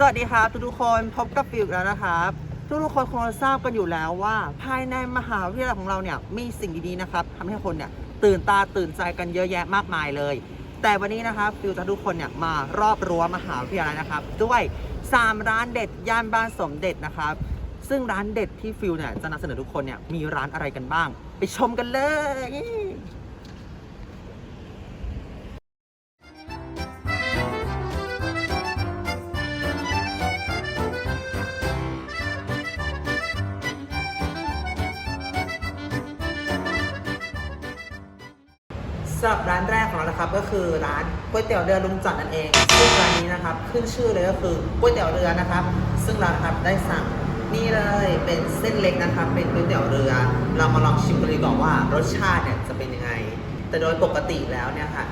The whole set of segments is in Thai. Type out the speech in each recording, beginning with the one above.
สวัสดีครับทุกๆคนพบกับฟิวอีกแล้วนะครับทุกๆคนคงทราบกันอยู่แล้วว่า ภายในมหาวิทยาลัยของเราเนี่ยมีสิ่งดีๆนะครับทำให้คนเนี่ยตื่นตาตื่นใจกันเยอะแยะมากมายเลย แต่วันนี้นะครับฟิวจะทุกคนเนี่ยมารอบรั้วมหาวิทยาลัยนะครับ ด้วย 3 ร้านเด็ดย่านบ้านสมเด็จนะครับ ซึ่งร้านเด็ดที่ฟิวเนี่ยจะนำเสนอทุกคนเนี่ยมีร้านอะไรกันบ้าง ไปชมกันเลย สำหรับร้านแรกของเรานะครับก็คือร้านก๋วยเตี๋ยวเรือลุงจันทร์นั่นเองซึ่งร้านนี้นะครับขึ้นชื่อเลยก็คือก๋วยเตี๋ยวเรือนะครับ ซึ่งเราครับได้สั่งนี่เลยเป็นเส้นเล็กนะครับ เป็นก๋วยเตี๋ยวเรือ เรามาลองชิมกันดีกว่าว่ารสชาติเนี่ยจะเป็นยังไง แต่โดยปกติแล้วเนี่ยค่ะ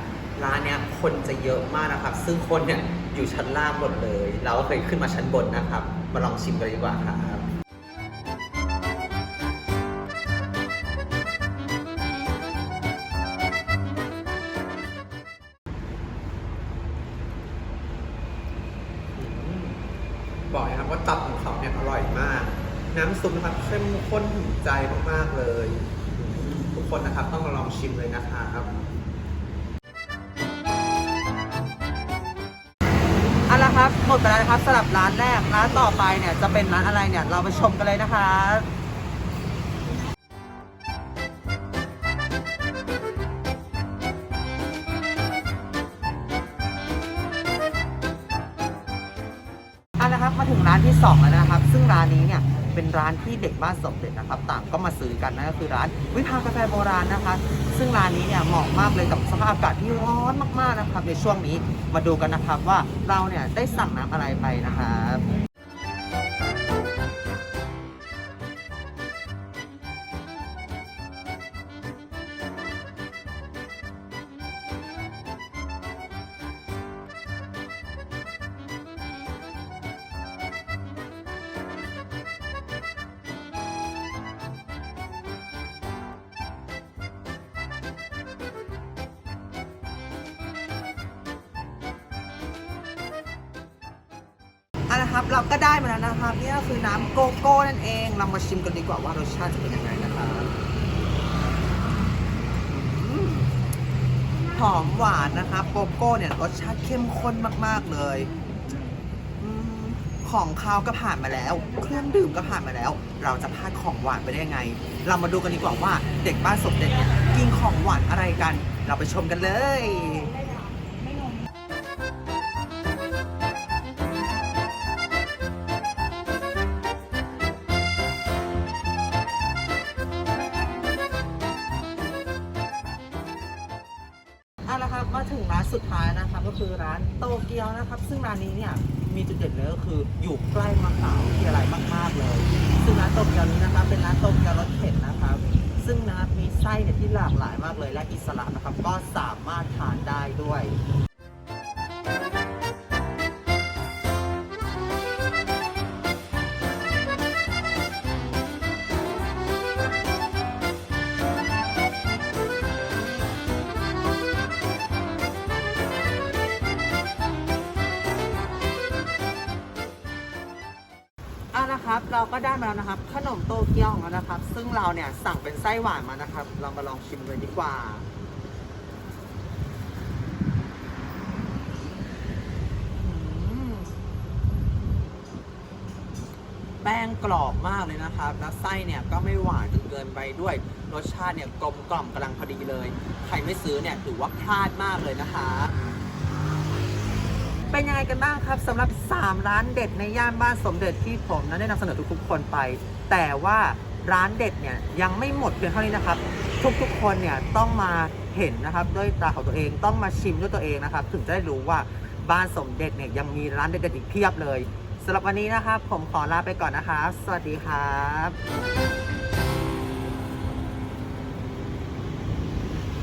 ร้านเนี้ยคนจะเยอะมากนะครับ ซึ่งคนเนี่ยอยู่ชั้นล่างหมดเลย เราก็เคยขึ้นมาชั้นบนนะครับ มาลองชิมกันดีกว่าครับ บอกเลยครับว่าตับของเขาเนี่ยอร่อยมาก น้ำซุปนะครับเข้มข้นถึงใจมากๆเลย ทุกคนนะครับต้องมาลองชิมเลยนะครับเอาละครับหมดไปแล้วนะครับสำหรับร้านแรกร้านต่อไปเนี่ยจะเป็นร้านอะไรเนี่ยเราไปชมกันเลยนะคะ มาถึงร้านที่สองแล้วนะครับ ซึ่งร้านนี้เนี่ยเป็นร้านที่เด็กบ้านสมเด็จนะครับ ต่างก็มาซื้อกันนะก็คือร้านวิภากาแฟโบราณนะคะ ซึ่งร้านนี้เนี่ยเหมาะมากเลยกับสภาพอากาศที่ร้อนมากๆนะครับ ในช่วงนี้มาดูกันนะครับว่าเราเนี่ยได้สั่งน้ำอะไรไปนะครับ เอาละครับ เราก็ได้มาแล้วนะครับนี่ก็คือน้ำโกโก้นั่นเอง เรามาชิมกันดีกว่าว่ารสชาติจะเป็นยังไงนะครับหอมหวานนะครับโกโก้เนี่ยรสชาติเข้มข้นมากๆเลยอของคาวก็ผ่านมาแล้ว เครื่องดื่มก็ผ่านมาแล้ว เราจะพลาดของหวานไปได้ยังไง เรามาดูกันดีกว่าว่าเด็กบ้านสมเด็จเนี่ยกินของหวานอะไรกัน เราไปชมกันเลย เอาละครับมาถึงร้านสุดท้ายนะครับก็คือร้านโตเกียวนะครับ ซึ่งร้านนี้เนี่ยมีจุดเด่นเลยก็คืออยู่ใกล้มหาวิทยาลัยมากๆเลย ซึ่งร้านโตเกียวนี้นะครับเป็นร้านโตเกียวรสเผ็ดนะครับซึ่งนะครับมีไส้เนี่ยที่หลากหลายมากเลยและอิสระนะครับก็สามารถทานได้ด้วย อะนะครับ เราก็ได้มาแล้วนะครับ ขนมโตเกียวของเรานะครับ ซึ่งเราเนี่ยสั่งเป็นไส้หวานมานะครับ เรามาลองชิมเลยดีกว่า แป้งกรอบมากเลยนะครับ แล้วไส้เนี่ยก็ไม่หวานจนเกินไปด้วย รสชาติเนี่ยกลมกล่อมกำลังพอดีเลย ใครไม่ซื้อเนี่ยถือว่าพลาดมากเลยนะคะ เป็นยังไงกันบ้างครับสำหรับ 3 ร้านเด็ดในย่านบ้านสมเด็จที่ผมนั้นได้นำเสนอทุกๆคนไป แต่ว่าร้านเด็ดเนี่ยยังไม่หมดเพียงเท่านี้นะครับ ทุกๆคนเนี่ยต้องมาเห็นนะครับด้วยตาของตัวเองต้องมาชิมด้วยตัวเองนะครับ ถึงจะได้รู้ว่าบ้านสมเด็จเนี่ยยังมีร้านเด็ดๆอีกเพียบเลยสำหรับวันนี้นะครับ ผมขอลาไปก่อนนะครับ สวัสดีครับ